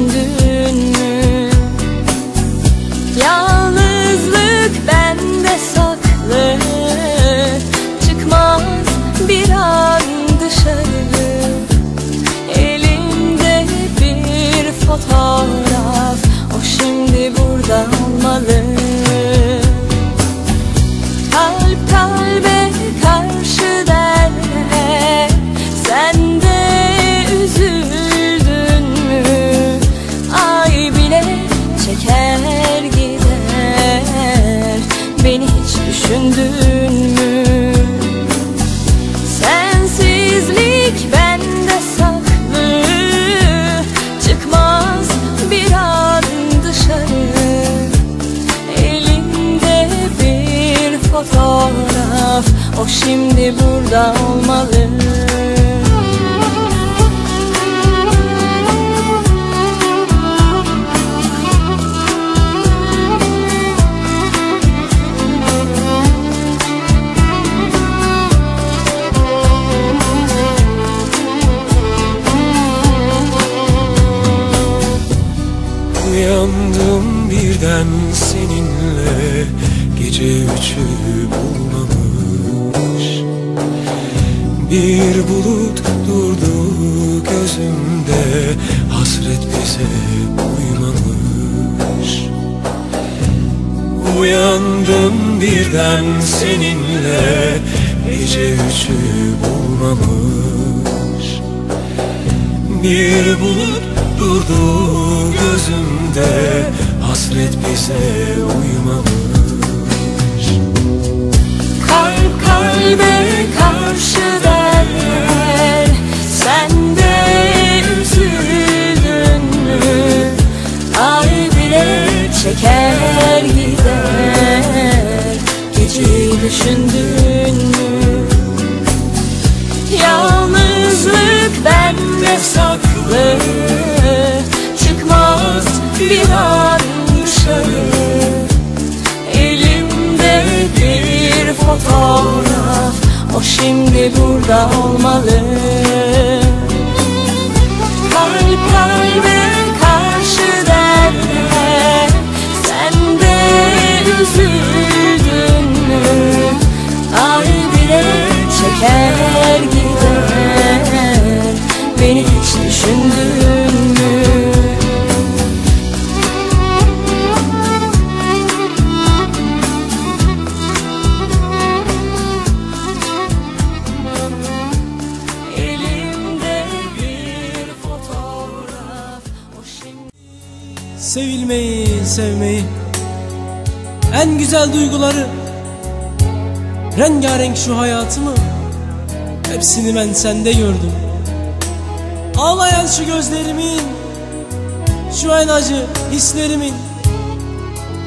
Düşündün mü? Yalnızlık bende saklı. Çıkmaz bir an dışarı. Elimde bir fotoğraf olmalı. Uyandım birden seninle. Gece üçü bulmamış Bir bulut durdu gözümde Hasret bize uymamış. Uyandım birden seninle Gece üçü bulmamış. Bir bulut durdu gözümde Hasret bize uymamış. Kalp kalbe karşı saklı Çıkmaz bir an dışarı. Elimde bir fotoğraf O şimdi burada olmalı. Kalp kalbe karşı derler Sen de üzüldün Sevilmeyi, sevmeyi. En güzel duyguları. Rengarenk şu hayatımı. Hepsini ben sende gördüm. Ağlayan şu gözlerimin Şu en acı hislerimin.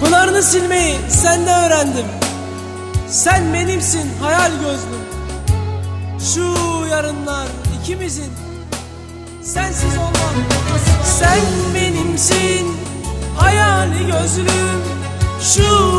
Pınarını silmeyi sende öğrendim. Sen benimsin hayal gözlüm. Şu yarınlar ikimizin. Sensiz olmam. Sen benimsin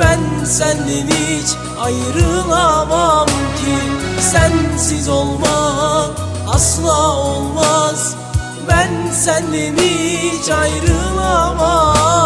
Ben senden hiç ayrılamam ki. Sensiz olmak asla olmaz. Ben senden hiç ayrılamam